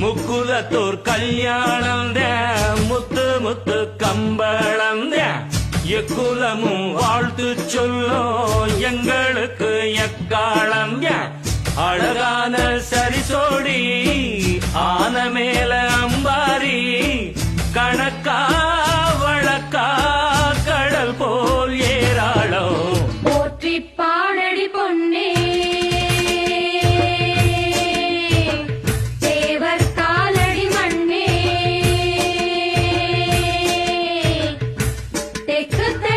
முக்குலத்தூர் கல்யாணம் முத்து முத்து கம்பளம் எக்குலமும் வாழ்த்து சொல்லும் எங்களுக்கு எக்காலம் அழகான சரிசோடி ஆன மேல அம்பாரி. கணக்கா it